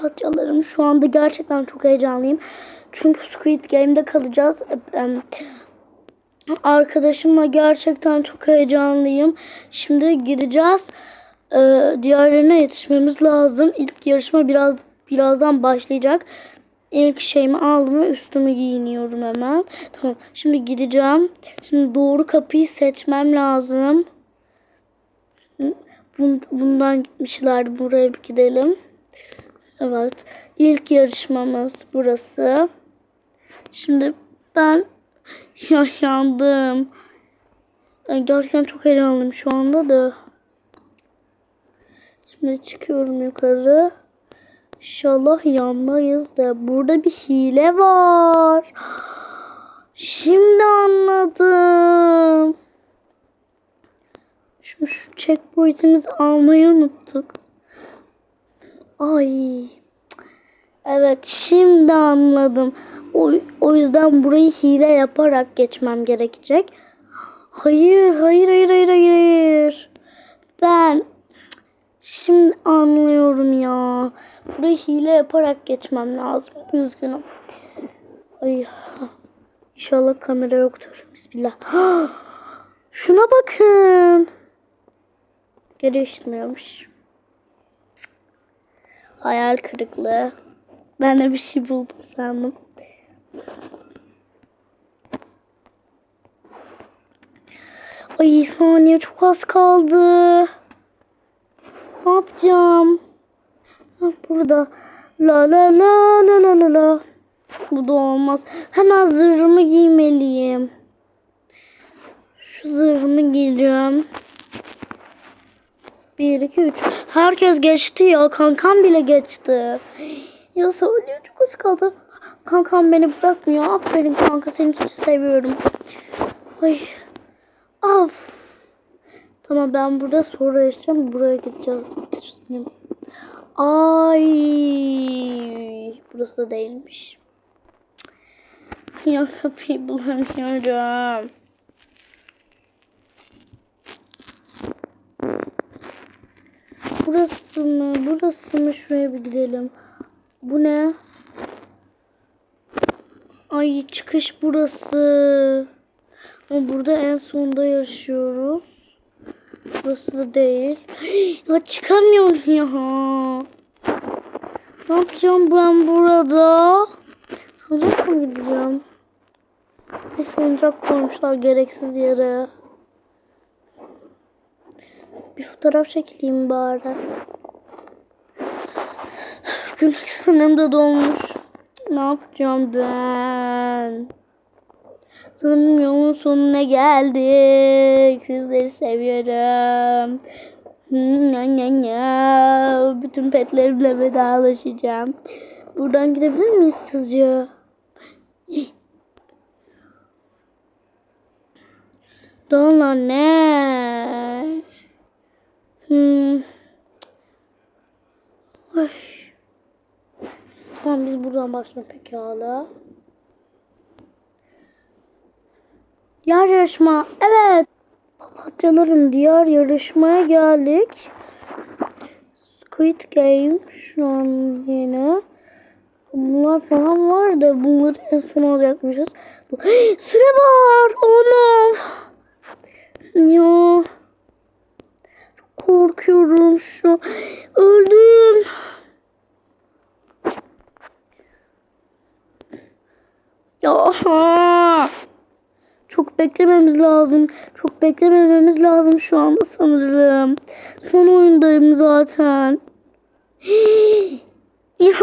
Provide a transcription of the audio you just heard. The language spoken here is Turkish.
Papatyalarım şu anda gerçekten çok heyecanlıyım. Çünkü Squid Game'de kalacağız. Em, Arkadaşımla gerçekten çok heyecanlıyım. Şimdi gideceğiz. Ee, diğerlerine yetişmemiz lazım. İlk yarışma biraz birazdan başlayacak. İlk şeyimi aldım ve üstümü giyiniyorum hemen. Tamam. Şimdi gideceğim. Şimdi doğru kapıyı seçmem lazım. Bun- Bundan gitmişlerdi. Buraya bir gidelim. Evet. İlk yarışmamız burası. Şimdi ben ya yandım. Yani gerçekten çok heyecanlıyım şu anda da. Şimdi çıkıyorum yukarı. İnşallah yanmayız da. Burada bir hile var. Şimdi anladım. Şu, şu checkpoint'imizi almayı unuttuk. Ay. Evet şimdi anladım. O, o yüzden burayı hile yaparak geçmem gerekecek. Hayır, hayır, hayır, hayır, hayır. Ben şimdi anlıyorum ya. Burayı hile yaparak geçmem lazım. Üzgünüm. Ay. İnşallah kamera yoktur. Bismillah. Şuna bakın. Geri ışınlıyormuş. Hayal kırıklığı. Ben de bir şey buldum sandım. Ay saniye çok az kaldı. Ne yapacağım? Ha, burada. La la la la la la la. Bu da olmaz. Hemen zırhımı giymeliyim. Şu zırhımı giyeceğim. 1, 2, 3. Herkes geçti ya. Kankam bile geçti. Ya saniye çok az kaldı. Kankam beni bırakmıyor. Aferin kanka seni çok seviyorum. Ay. Af. Tamam ben burada sonra yaşayacağım. Buraya gideceğiz. Ay. Burası da değilmiş. Ya kapıyı bulamıyorum. Burası mı? Burası mı? Şuraya bir gidelim. Bu ne? Ay çıkış burası. Burada en sonda yaşıyoruz. Burası da değil. Ya çıkamıyorum ya. Ne yapacağım ben burada? Sancak mı gideceğim? Bir sancak koymuşlar gereksiz yere. Bir fotoğraf çekeyim bari. Günlük sınırım da dolmuş. Ne yapacağım ben? Sanırım yolun sonuna geldik. Sizleri seviyorum. Nya nya nya. Bütün petlerimle vedalaşacağım. Buradan gidebilir miyiz sizce? Dola ne? Hmm. Ay. Tamam biz buradan başlayalım pekala. Diğer yarışma. Evet. Papatyalarım diğer yarışmaya geldik. Squid Game şu an yine. Bunlar falan var da bunları en son alacakmışız. Süre var. Onu. Ya. Korkuyorum şu. Öldüm. Ya. Çok beklememiz lazım. Çok beklemememiz lazım şu anda sanırım. Son oyundayım zaten. ya.